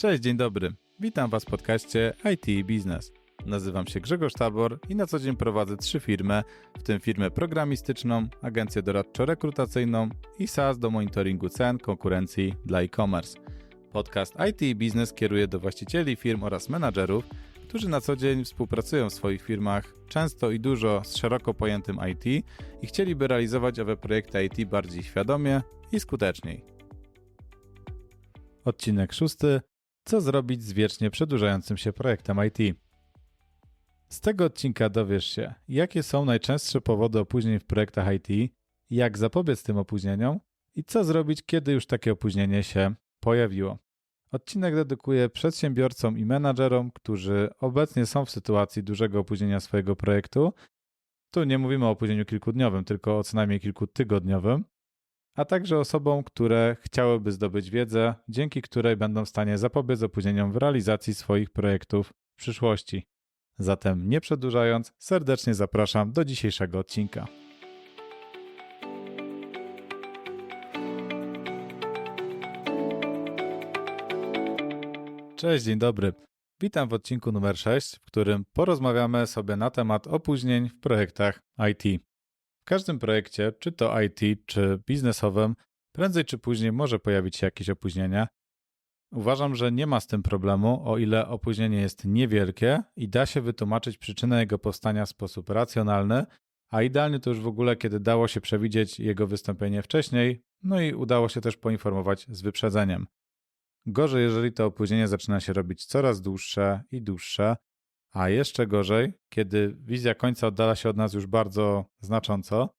Cześć, dzień dobry. Witam Was w podcaście IT i Biznes. Nazywam się Grzegorz Tabor i na co dzień prowadzę trzy firmy, w tym firmę programistyczną, agencję doradczo-rekrutacyjną i SaaS do monitoringu cen, konkurencji dla e-commerce. Podcast IT i Biznes kieruje do właścicieli firm oraz menadżerów, którzy na co dzień współpracują w swoich firmach, często i dużo z szeroko pojętym IT i chcieliby realizować owe projekty IT bardziej świadomie i skuteczniej. Odcinek szósty. Co zrobić z wiecznie przedłużającym się projektem IT? Z tego odcinka dowiesz się, jakie są najczęstsze powody opóźnień w projektach IT, jak zapobiec tym opóźnieniom i co zrobić, kiedy już takie opóźnienie się pojawiło. Odcinek dedykuję przedsiębiorcom i menadżerom, którzy obecnie są w sytuacji dużego opóźnienia swojego projektu. Tu nie mówimy o opóźnieniu kilkudniowym, tylko o co najmniej kilkutygodniowym, a także osobom, które chciałyby zdobyć wiedzę, dzięki której będą w stanie zapobiec opóźnieniom w realizacji swoich projektów w przyszłości. Zatem nie przedłużając, serdecznie zapraszam do dzisiejszego odcinka. Cześć, dzień dobry. Witam w odcinku numer 6, w którym porozmawiamy sobie na temat opóźnień w projektach IT. Każdym projekcie, czy to IT, czy biznesowym, prędzej czy później może pojawić się jakieś opóźnienie. Uważam, że nie ma z tym problemu, o ile opóźnienie jest niewielkie i da się wytłumaczyć przyczynę jego powstania w sposób racjonalny, a idealnie to już w ogóle, kiedy dało się przewidzieć jego wystąpienie wcześniej, no i udało się też poinformować z wyprzedzeniem. Gorzej, jeżeli to opóźnienie zaczyna się robić coraz dłuższe i dłuższe, a jeszcze gorzej, kiedy wizja końca oddala się od nas już bardzo znacząco,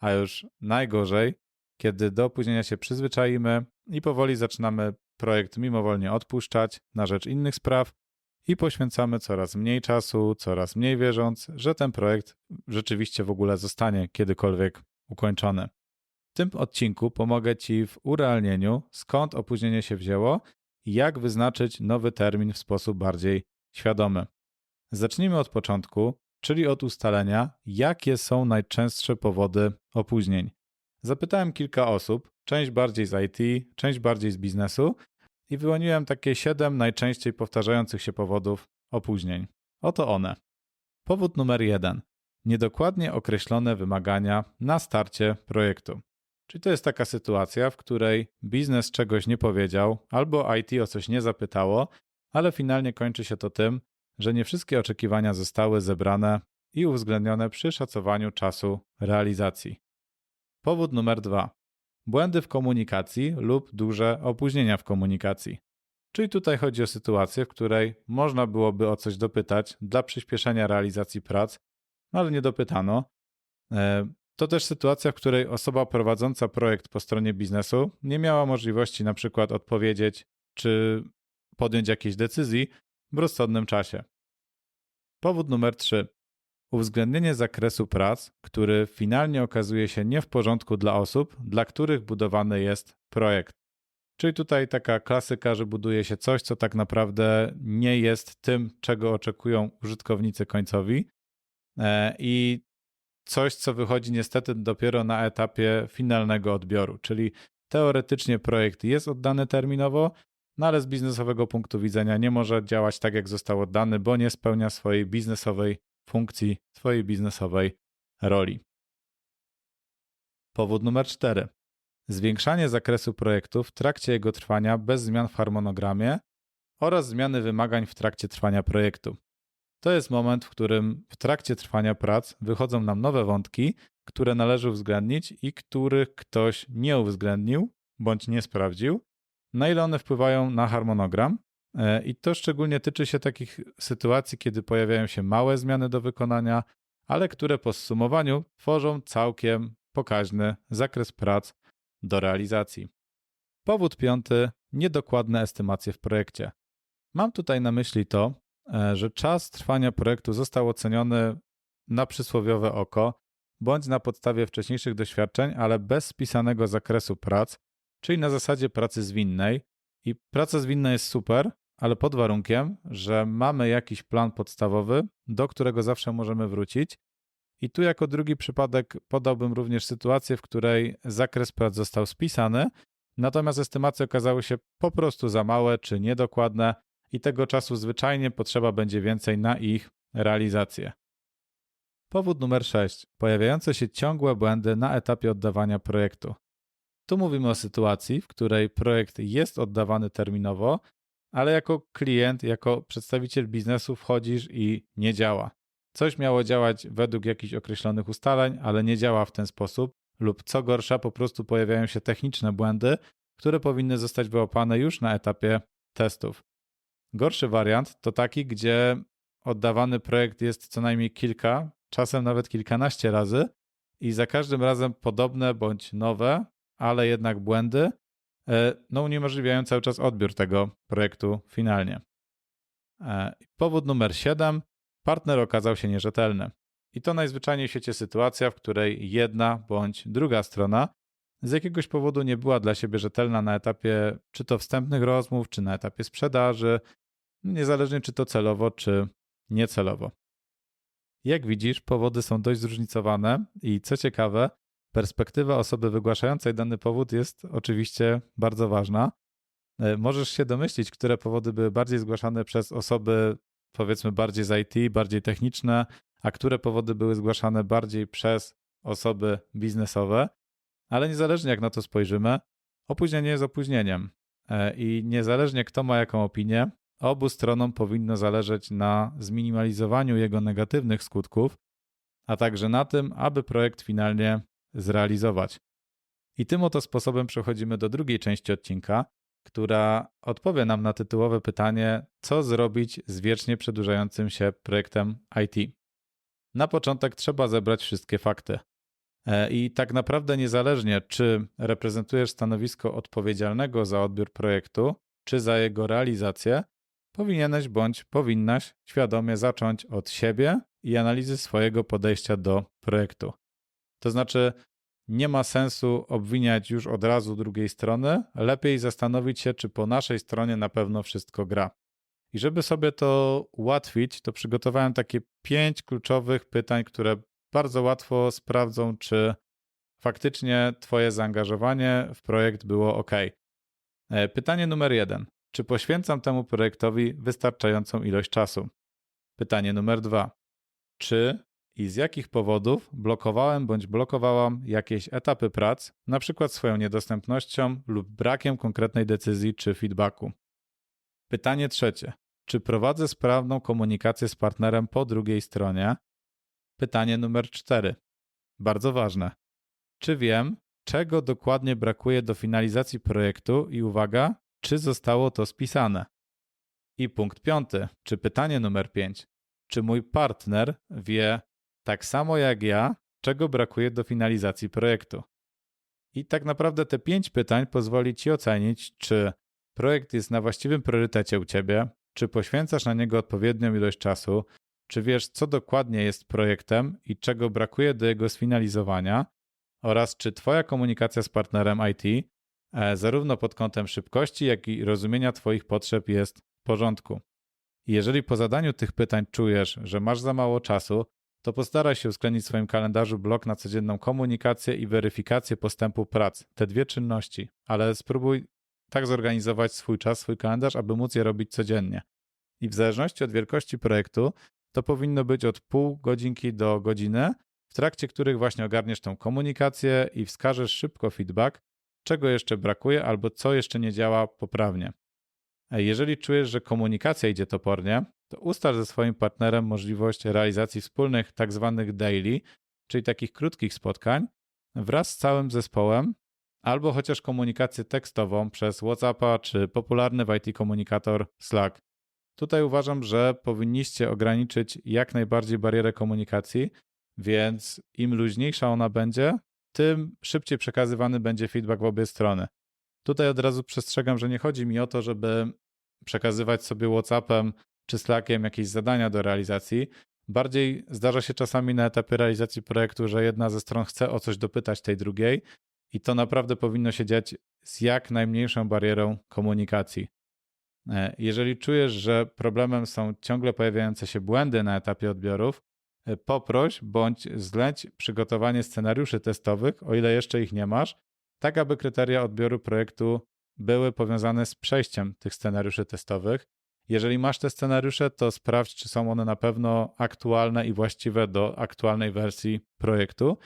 a już najgorzej, kiedy do opóźnienia się przyzwyczaimy i powoli zaczynamy projekt mimowolnie odpuszczać na rzecz innych spraw i poświęcamy coraz mniej czasu, coraz mniej wierząc, że ten projekt rzeczywiście w ogóle zostanie kiedykolwiek ukończony. W tym odcinku pomogę Ci w urealnieniu, skąd opóźnienie się wzięło i jak wyznaczyć nowy termin w sposób bardziej świadomy. Zacznijmy od początku, czyli od ustalenia, jakie są najczęstsze powody opóźnień. Zapytałem kilka osób, część bardziej z IT, część bardziej z biznesu i wyłoniłem takie 7 najczęściej powtarzających się powodów opóźnień. Oto one. Powód numer 1. Niedokładnie określone wymagania na starcie projektu. Czyli to jest taka sytuacja, w której biznes czegoś nie powiedział albo IT o coś nie zapytało, ale finalnie kończy się to tym, że nie wszystkie oczekiwania zostały zebrane i uwzględnione przy szacowaniu czasu realizacji. Powód numer dwa: błędy w komunikacji lub duże opóźnienia w komunikacji. Czyli tutaj chodzi o sytuację, w której można byłoby o coś dopytać dla przyspieszenia realizacji prac, no ale nie dopytano. E, to też sytuacja, w której osoba prowadząca projekt po stronie biznesu nie miała możliwości na przykład odpowiedzieć czy podjąć jakiejś decyzji w rozsądnym czasie. Powód numer 3. Uwzględnienie zakresu prac, który finalnie okazuje się nie w porządku dla osób, dla których budowany jest projekt. Czyli tutaj taka klasyka, że buduje się coś, co tak naprawdę nie jest tym, czego oczekują użytkownicy końcowi. E, I coś, co wychodzi niestety dopiero na etapie finalnego odbioru, czyli teoretycznie projekt jest oddany terminowo, no ale z biznesowego punktu widzenia nie może działać tak, jak został oddany, bo nie spełnia swojej biznesowej funkcji, swojej biznesowej roli. Powód numer cztery. Zwiększanie zakresu projektu w trakcie jego trwania bez zmian w harmonogramie oraz zmiany wymagań w trakcie trwania projektu. To jest moment, w którym w trakcie trwania prac wychodzą nam nowe wątki, które należy uwzględnić i których ktoś nie uwzględnił bądź nie sprawdził, na ile one wpływają na harmonogram. E, I to szczególnie tyczy się takich sytuacji, kiedy pojawiają się małe zmiany do wykonania, ale które po zsumowaniu tworzą całkiem pokaźny zakres prac do realizacji. Powód piąty niedokładne estymacje w projekcie. Mam tutaj na myśli to, e, że czas trwania projektu został oceniony na przysłowiowe oko, bądź na podstawie wcześniejszych doświadczeń, ale bez spisanego zakresu prac, czyli na zasadzie pracy zwinnej. I praca zwinna jest super, ale pod warunkiem, że mamy jakiś plan podstawowy, do którego zawsze możemy wrócić. I tu jako drugi przypadek podałbym również sytuację, w której zakres prac został spisany, natomiast estymacje okazały się po prostu za małe czy niedokładne i tego czasu zwyczajnie potrzeba będzie więcej na ich realizację. Powód numer 6. Pojawiające się ciągłe błędy na etapie oddawania projektu. Tu mówimy o sytuacji, w której projekt jest oddawany terminowo, ale jako klient, jako przedstawiciel biznesu wchodzisz i nie działa. Coś miało działać według jakichś określonych ustaleń, ale nie działa w ten sposób, lub co gorsza, po prostu pojawiają się techniczne błędy, które powinny zostać wyłapane już na etapie testów. Gorszy wariant to taki, gdzie oddawany projekt jest co najmniej kilka, czasem nawet kilkanaście razy i za każdym razem podobne bądź nowe, ale jednak błędy, e, no uniemożliwiają cały czas odbiór tego projektu finalnie. E, powód numer 7. Partner okazał się nierzetelny. I to najzwyczajniej w świecie sytuacja, w której jedna bądź druga strona z jakiegoś powodu nie była dla siebie rzetelna na etapie czy to wstępnych rozmów, czy na etapie sprzedaży, niezależnie czy to celowo, czy niecelowo. Jak widzisz, powody są dość zróżnicowane i co ciekawe, perspektywa osoby wygłaszającej dany powód jest oczywiście bardzo ważna. E, możesz się domyślić, które powody były bardziej zgłaszane przez osoby, powiedzmy, bardziej z IT, bardziej techniczne, a które powody były zgłaszane bardziej przez osoby biznesowe. Ale niezależnie jak na to spojrzymy, opóźnienie jest opóźnieniem. E, I niezależnie kto ma jaką opinię, obu stronom powinno zależeć na zminimalizowaniu jego negatywnych skutków, a także na tym, aby projekt finalnie zrealizować. I tym oto sposobem przechodzimy do drugiej części odcinka, która odpowie nam na tytułowe pytanie, co zrobić z wiecznie przedłużającym się projektem IT. Na początek trzeba zebrać wszystkie fakty. E, I tak naprawdę, niezależnie czy reprezentujesz stanowisko odpowiedzialnego za odbiór projektu, czy za jego realizację, powinieneś bądź powinnaś świadomie zacząć od siebie i analizy swojego podejścia do projektu. To znaczy, nie ma sensu obwiniać już od razu drugiej strony, lepiej zastanowić się, czy po naszej stronie na pewno wszystko gra. I żeby sobie to ułatwić, to przygotowałem takie pięć kluczowych pytań, które bardzo łatwo sprawdzą, czy faktycznie Twoje zaangażowanie w projekt było ok. E, pytanie numer jeden. Czy poświęcam temu projektowi wystarczającą ilość czasu? Pytanie numer dwa. Czy i z jakich powodów blokowałem bądź blokowałam jakieś etapy prac, na przykład swoją niedostępnością lub brakiem konkretnej decyzji czy feedbacku? Pytanie trzecie. Czy prowadzę sprawną komunikację z partnerem po drugiej stronie? Pytanie numer cztery. Bardzo ważne. Czy wiem, czego dokładnie brakuje do finalizacji projektu i uwaga, czy zostało to spisane? I punkt piąty, czy pytanie numer pięć. Czy mój partner wie, tak samo jak ja, czego brakuje do finalizacji projektu? I tak naprawdę te pięć pytań pozwoli Ci ocenić, czy projekt jest na właściwym priorytecie u Ciebie, czy poświęcasz na niego odpowiednią ilość czasu, czy wiesz, co dokładnie jest projektem i czego brakuje do jego sfinalizowania, oraz czy Twoja komunikacja z partnerem IT, e, zarówno pod kątem szybkości, jak i rozumienia Twoich potrzeb, jest w porządku. jeżeli po zadaniu tych pytań czujesz, że masz za mało czasu, to postaraj się uwzględnić w swoim kalendarzu blok na codzienną komunikację i weryfikację postępu prac. Te dwie czynności, ale spróbuj tak zorganizować swój czas, swój kalendarz, aby móc je robić codziennie. I w zależności od wielkości projektu, to powinno być od pół godzinki do godziny, w trakcie których właśnie ogarniesz tą komunikację i wskażesz szybko feedback, czego jeszcze brakuje albo co jeszcze nie działa poprawnie. Jeżeli czujesz, że komunikacja idzie topornie, to ustal ze swoim partnerem możliwość realizacji wspólnych tak zwanych daily, czyli takich krótkich spotkań, wraz z całym zespołem, albo chociaż komunikację tekstową przez WhatsAppa czy popularny w IT komunikator Slack. Tutaj uważam, że powinniście ograniczyć jak najbardziej barierę komunikacji, więc im luźniejsza ona będzie, tym szybciej przekazywany będzie feedback w obie strony. Tutaj od razu przestrzegam, że nie chodzi mi o to, żeby przekazywać sobie WhatsAppem czy Slackiem jakieś zadania do realizacji. Bardziej zdarza się czasami na etapie realizacji projektu, że jedna ze stron chce o coś dopytać tej drugiej, i to naprawdę powinno się dziać z jak najmniejszą barierą komunikacji. E, jeżeli czujesz, że problemem są ciągle pojawiające się błędy na etapie odbiorów, e, poproś bądź zleć przygotowanie scenariuszy testowych, o ile jeszcze ich nie masz, tak aby kryteria odbioru projektu były powiązane z przejściem tych scenariuszy testowych. Jeżeli masz te scenariusze, to sprawdź, czy są one na pewno aktualne i właściwe do aktualnej wersji projektu.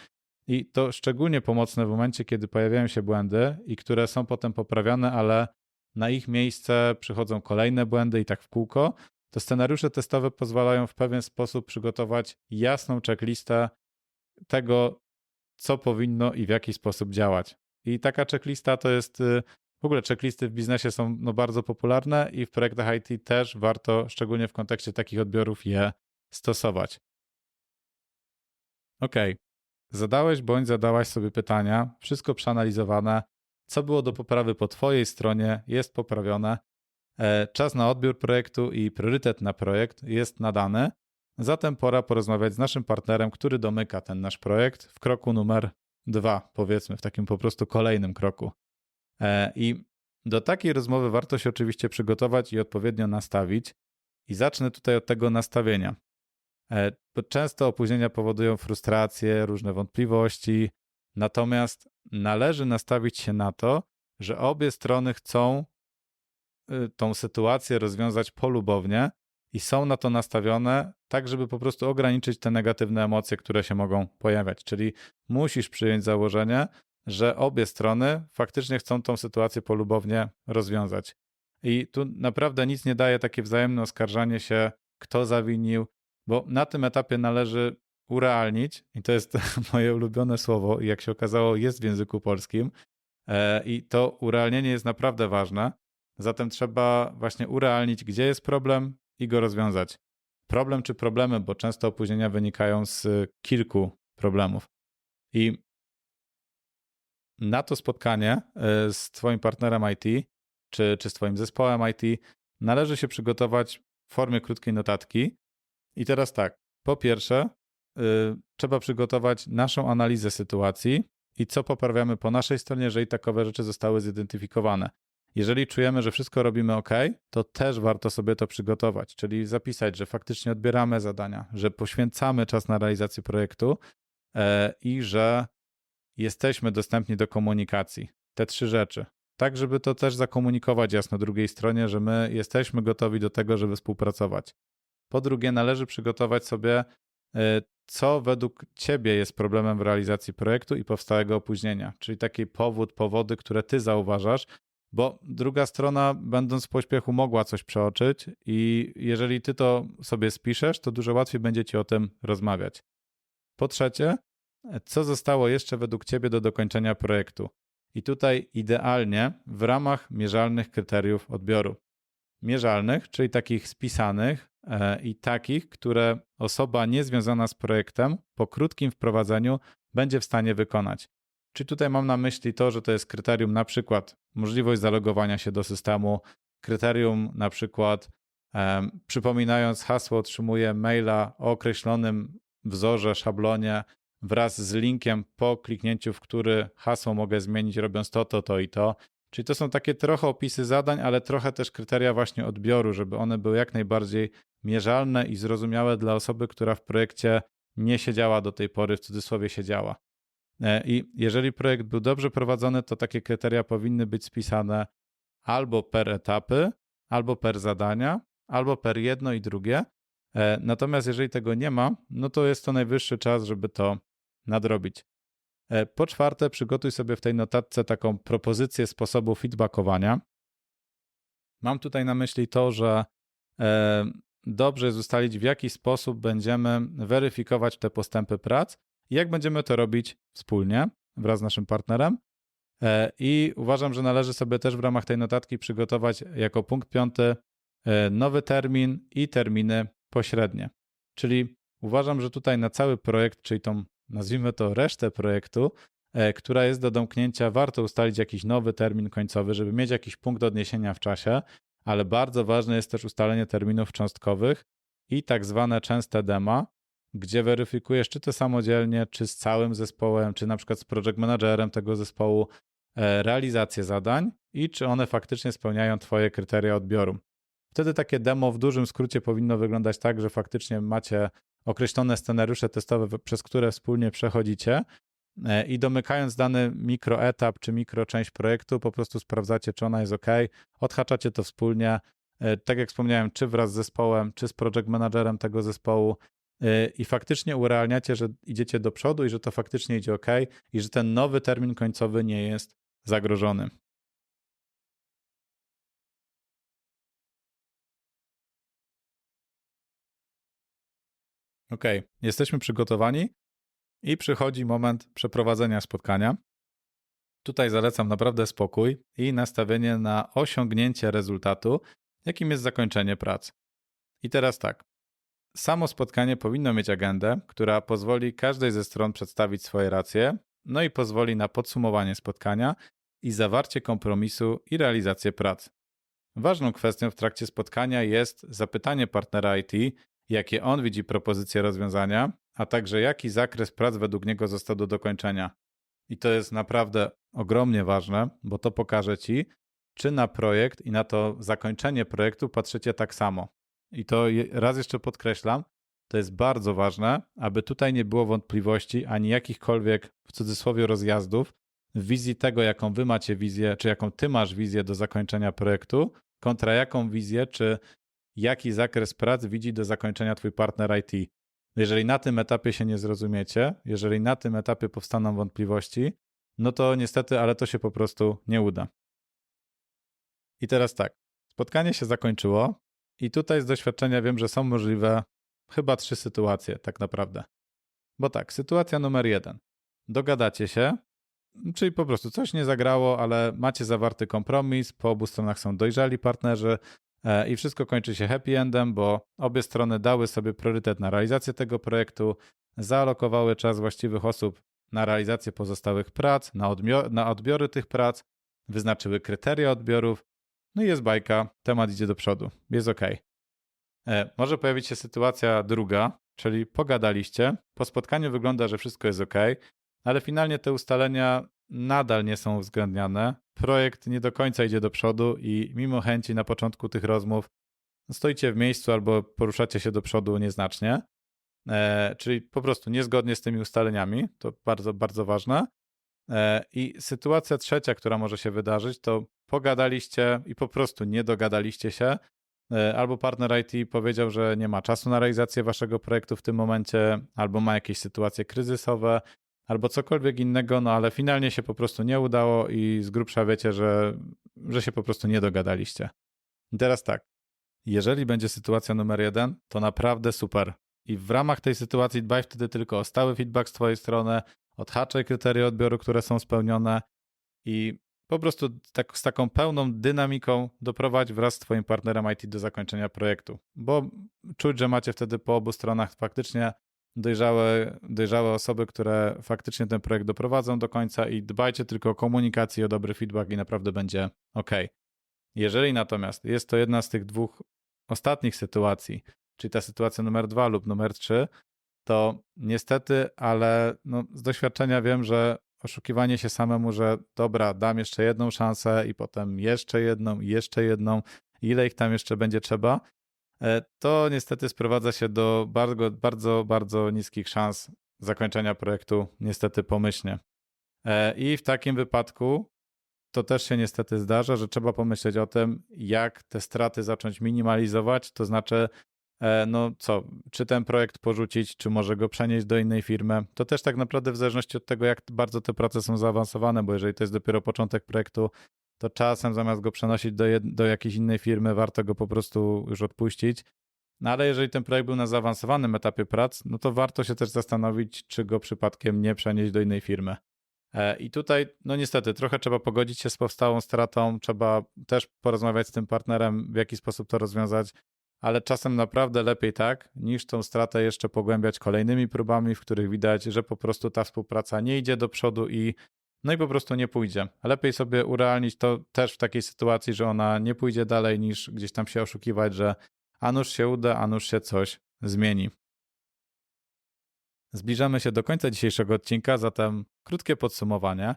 I to szczególnie pomocne w momencie, kiedy pojawiają się błędy i które są potem poprawiane, ale na ich miejsce przychodzą kolejne błędy i tak w kółko. To scenariusze testowe pozwalają w pewien sposób przygotować jasną checklistę tego, co powinno i w jaki sposób działać. I taka checklista to jest y, w ogóle checklisty w biznesie są no, bardzo popularne i w projektach IT też warto, szczególnie w kontekście takich odbiorów, je stosować. Ok, zadałeś bądź zadałaś sobie pytania, wszystko przeanalizowane, co było do poprawy po Twojej stronie, jest poprawione, e, czas na odbiór projektu i priorytet na projekt jest nadany. Zatem pora porozmawiać z naszym partnerem, który domyka ten nasz projekt w kroku numer dwa, powiedzmy, w takim po prostu kolejnym kroku. E, I do takiej rozmowy warto się oczywiście przygotować i odpowiednio nastawić. I zacznę tutaj od tego nastawienia. E, bo często opóźnienia powodują frustrację, różne wątpliwości, natomiast należy nastawić się na to, że obie strony chcą y, tą sytuację rozwiązać polubownie i są na to nastawione, tak żeby po prostu ograniczyć te negatywne emocje, które się mogą pojawiać. Czyli musisz przyjąć założenie, że obie strony faktycznie chcą tą sytuację polubownie rozwiązać. I tu naprawdę nic nie daje takie wzajemne oskarżanie się, kto zawinił, bo na tym etapie należy urealnić, i to jest moje ulubione słowo, i jak się okazało, jest w języku polskim, e, i to urealnienie jest naprawdę ważne. Zatem trzeba właśnie urealnić, gdzie jest problem i go rozwiązać. Problem czy problemy, bo często opóźnienia wynikają z kilku problemów. I na to spotkanie e, z Twoim partnerem IT czy, czy z Twoim zespołem IT należy się przygotować w formie krótkiej notatki. I teraz tak, po pierwsze, y, trzeba przygotować naszą analizę sytuacji i co poprawiamy po naszej stronie, jeżeli takowe rzeczy zostały zidentyfikowane. Jeżeli czujemy, że wszystko robimy ok, to też warto sobie to przygotować, czyli zapisać, że faktycznie odbieramy zadania, że poświęcamy czas na realizację projektu e, i że jesteśmy dostępni do komunikacji. Te trzy rzeczy. Tak, żeby to też zakomunikować jasno drugiej stronie, że my jesteśmy gotowi do tego, żeby współpracować. Po drugie, należy przygotować sobie, e, co według Ciebie jest problemem w realizacji projektu i powstałego opóźnienia, czyli taki powód, powody, które Ty zauważasz, bo druga strona, będąc w pośpiechu, mogła coś przeoczyć, i jeżeli Ty to sobie spiszesz, to dużo łatwiej będzie Ci o tym rozmawiać. Po trzecie, co zostało jeszcze według Ciebie do dokończenia projektu? I tutaj idealnie w ramach mierzalnych kryteriów odbioru. Mierzalnych, czyli takich spisanych e, i takich, które osoba niezwiązana z projektem po krótkim wprowadzeniu będzie w stanie wykonać. Czy tutaj mam na myśli to, że to jest kryterium na przykład możliwość zalogowania się do systemu, kryterium na przykład e, przypominając hasło otrzymuję maila o określonym wzorze, szablonie wraz z linkiem po kliknięciu, w który hasło mogę zmienić, robiąc to, to, to i to. Czyli to są takie trochę opisy zadań, ale trochę też kryteria właśnie odbioru, żeby one były jak najbardziej mierzalne i zrozumiałe dla osoby, która w projekcie nie siedziała do tej pory, w cudzysłowie siedziała. E, I jeżeli projekt był dobrze prowadzony, to takie kryteria powinny być spisane albo per etapy, albo per zadania, albo per jedno i drugie. E, natomiast jeżeli tego nie ma, no to jest to najwyższy czas, żeby to nadrobić. E, po czwarte, przygotuj sobie w tej notatce taką propozycję sposobu feedbackowania. Mam tutaj na myśli to, że e, dobrze jest ustalić, w jaki sposób będziemy weryfikować te postępy prac i jak będziemy to robić wspólnie wraz z naszym partnerem. E, I uważam, że należy sobie też w ramach tej notatki przygotować jako punkt piąty nowy termin i terminy pośrednie. Czyli uważam, że tutaj na cały projekt, czyli tą nazwijmy to resztę projektu, e, która jest do domknięcia, warto ustalić jakiś nowy termin końcowy, żeby mieć jakiś punkt odniesienia w czasie, ale bardzo ważne jest też ustalenie terminów cząstkowych i tak zwane częste dema, gdzie weryfikujesz, czy to samodzielnie, czy z całym zespołem, czy na przykład z project managerem tego zespołu, e, realizację zadań i czy one faktycznie spełniają Twoje kryteria odbioru. Wtedy takie demo w dużym skrócie powinno wyglądać tak, że faktycznie macie określone scenariusze testowe, przez które wspólnie przechodzicie e, i domykając dany mikroetap czy mikroczęść projektu, po prostu sprawdzacie, czy ona jest ok, odhaczacie to wspólnie, e, tak jak wspomniałem, czy wraz z zespołem, czy z project managerem tego zespołu. E, i faktycznie urealniacie, że idziecie do przodu i że to faktycznie idzie ok i że ten nowy termin końcowy nie jest zagrożony. Ok, jesteśmy przygotowani i przychodzi moment przeprowadzenia spotkania. Tutaj zalecam naprawdę spokój i nastawienie na osiągnięcie rezultatu, jakim jest zakończenie prac. I teraz tak. Samo spotkanie powinno mieć agendę, która pozwoli każdej ze stron przedstawić swoje racje, no i pozwoli na podsumowanie spotkania i zawarcie kompromisu i realizację prac. Ważną kwestią w trakcie spotkania jest zapytanie partnera IT, jakie on widzi propozycje rozwiązania, a także jaki zakres prac według niego został do dokończenia. I to jest naprawdę ogromnie ważne, bo to pokaże ci, czy na projekt i na to zakończenie projektu patrzycie tak samo. I to raz jeszcze podkreślam, to jest bardzo ważne, aby tutaj nie było wątpliwości ani jakichkolwiek w cudzysłowie rozjazdów w wizji tego, jaką wy macie wizję, czy jaką ty masz wizję do zakończenia projektu, kontra jaką wizję, czy jaki zakres prac widzi do zakończenia twój partner IT. Jeżeli na tym etapie się nie zrozumiecie, jeżeli na tym etapie powstaną wątpliwości, no to niestety, ale to się po prostu nie uda. I teraz tak, spotkanie się zakończyło i tutaj z doświadczenia wiem, że są możliwe chyba trzy sytuacje tak naprawdę. Bo tak, sytuacja numer jeden. Dogadacie się, czyli po prostu coś nie zagrało, ale macie zawarty kompromis, po obu stronach są dojrzali partnerzy, i wszystko kończy się happy endem, bo obie strony dały sobie priorytet na realizację tego projektu, zaalokowały czas właściwych osób na realizację pozostałych prac, na, na odbiory tych prac, wyznaczyły kryteria odbiorów, no i jest bajka, temat idzie do przodu, jest ok. E, może pojawić się sytuacja druga, czyli pogadaliście, po spotkaniu wygląda, że wszystko jest ok, ale finalnie te ustalenia nadal nie są uwzględniane. Projekt nie do końca idzie do przodu i mimo chęci na początku tych rozmów stoicie w miejscu albo poruszacie się do przodu nieznacznie. E, czyli po prostu niezgodnie z tymi ustaleniami, to bardzo, bardzo ważne. E, I sytuacja trzecia, która może się wydarzyć, to pogadaliście i po prostu nie dogadaliście się, e, albo partner IT powiedział, że nie ma czasu na realizację waszego projektu w tym momencie, albo ma jakieś sytuacje kryzysowe, albo cokolwiek innego, no ale finalnie się po prostu nie udało i z grubsza wiecie, że, że się po prostu nie dogadaliście. I teraz tak, jeżeli będzie sytuacja numer jeden, to naprawdę super. I w ramach tej sytuacji dbaj wtedy tylko o stały feedback z Twojej strony, odhaczaj kryteria odbioru, które są spełnione i po prostu tak, z taką pełną dynamiką doprowadź wraz z Twoim partnerem IT do zakończenia projektu, bo czuć, że macie wtedy po obu stronach faktycznie dojrzałe, dojrzałe osoby, które faktycznie ten projekt doprowadzą do końca i dbajcie tylko o komunikację, o dobry feedback i naprawdę będzie ok. Jeżeli natomiast jest to jedna z tych dwóch ostatnich sytuacji, czyli ta sytuacja numer dwa lub numer trzy, to niestety, ale no, z doświadczenia wiem, że oszukiwanie się samemu, że dobra, dam jeszcze jedną szansę i potem jeszcze jedną i jeszcze jedną, ile ich tam jeszcze będzie trzeba, to niestety sprowadza się do bardzo, bardzo, bardzo niskich szans zakończenia projektu, niestety pomyślnie. E, I w takim wypadku to też się niestety zdarza, że trzeba pomyśleć o tym, jak te straty zacząć minimalizować, to znaczy, e, no co, czy ten projekt porzucić, czy może go przenieść do innej firmy. To też tak naprawdę w zależności od tego, jak bardzo te prace są zaawansowane, bo jeżeli to jest dopiero początek projektu, to czasem zamiast go przenosić do, do jakiejś innej firmy, warto go po prostu już odpuścić. No ale jeżeli ten projekt był na zaawansowanym etapie prac, no to warto się też zastanowić, czy go przypadkiem nie przenieść do innej firmy. E, I tutaj, no niestety, trochę trzeba pogodzić się z powstałą stratą, trzeba też porozmawiać z tym partnerem, w jaki sposób to rozwiązać, ale czasem naprawdę lepiej tak, niż tą stratę jeszcze pogłębiać kolejnymi próbami, w których widać, że po prostu ta współpraca nie idzie do przodu i no i po prostu nie pójdzie. Lepiej sobie urealnić to też w takiej sytuacji, że ona nie pójdzie dalej, niż gdzieś tam się oszukiwać, że a nuż się uda, a nuż się coś zmieni. Zbliżamy się do końca dzisiejszego odcinka, zatem krótkie podsumowanie.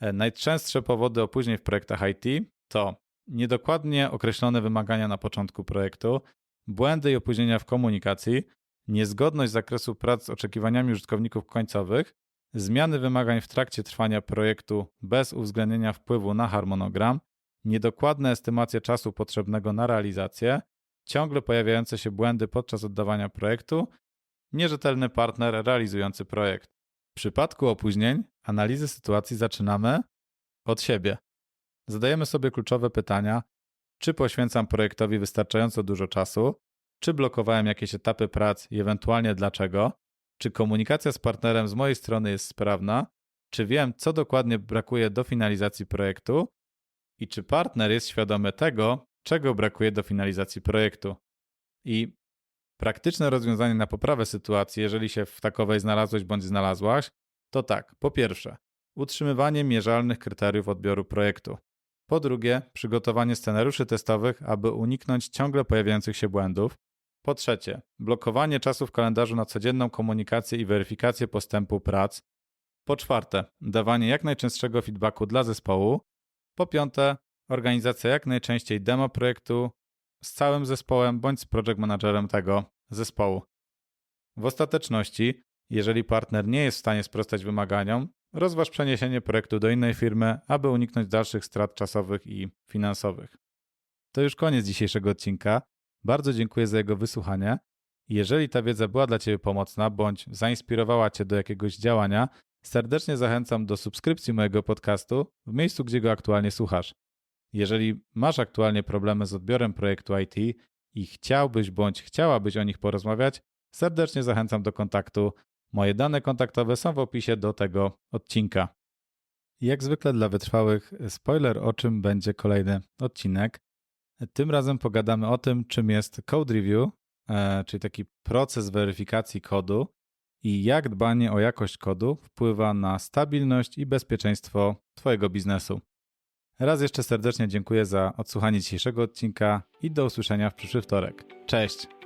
E, najczęstsze powody opóźnień w projektach IT to niedokładnie określone wymagania na początku projektu, błędy i opóźnienia w komunikacji, niezgodność zakresu prac z oczekiwaniami użytkowników końcowych zmiany wymagań w trakcie trwania projektu bez uwzględnienia wpływu na harmonogram, niedokładne estymacje czasu potrzebnego na realizację, ciągle pojawiające się błędy podczas oddawania projektu, nierzetelny partner realizujący projekt. W przypadku opóźnień analizy sytuacji zaczynamy od siebie. Zadajemy sobie kluczowe pytania: czy poświęcam projektowi wystarczająco dużo czasu, czy blokowałem jakieś etapy prac i ewentualnie dlaczego, czy komunikacja z partnerem z mojej strony jest sprawna, czy wiem, co dokładnie brakuje do finalizacji projektu i czy partner jest świadomy tego, czego brakuje do finalizacji projektu. I praktyczne rozwiązanie na poprawę sytuacji, jeżeli się w takowej znalazłeś bądź znalazłaś, to tak, po pierwsze, utrzymywanie mierzalnych kryteriów odbioru projektu. Po drugie, przygotowanie scenariuszy testowych, aby uniknąć ciągle pojawiających się błędów. Po trzecie, blokowanie czasu w kalendarzu na codzienną komunikację i weryfikację postępu prac. Po czwarte, dawanie jak najczęstszego feedbacku dla zespołu. Po piąte, organizacja jak najczęściej demo projektu z całym zespołem bądź z project managerem tego zespołu. W ostateczności, jeżeli partner nie jest w stanie sprostać wymaganiom, rozważ przeniesienie projektu do innej firmy, aby uniknąć dalszych strat czasowych i finansowych. To już koniec dzisiejszego odcinka. Bardzo dziękuję za jego wysłuchanie. Jeżeli ta wiedza była dla Ciebie pomocna bądź zainspirowała Cię do jakiegoś działania, serdecznie zachęcam do subskrypcji mojego podcastu w miejscu, gdzie go aktualnie słuchasz. Jeżeli masz aktualnie problemy z odbiorem projektu IT i chciałbyś bądź chciałabyś o nich porozmawiać, serdecznie zachęcam do kontaktu. Moje dane kontaktowe są w opisie do tego odcinka. Jak zwykle dla wytrwałych, spoiler o czym będzie kolejny odcinek. Tym razem pogadamy o tym, czym jest code review, e, czyli taki proces weryfikacji kodu i jak dbanie o jakość kodu wpływa na stabilność i bezpieczeństwo Twojego biznesu. Raz jeszcze serdecznie dziękuję za odsłuchanie dzisiejszego odcinka i do usłyszenia w przyszły wtorek. Cześć!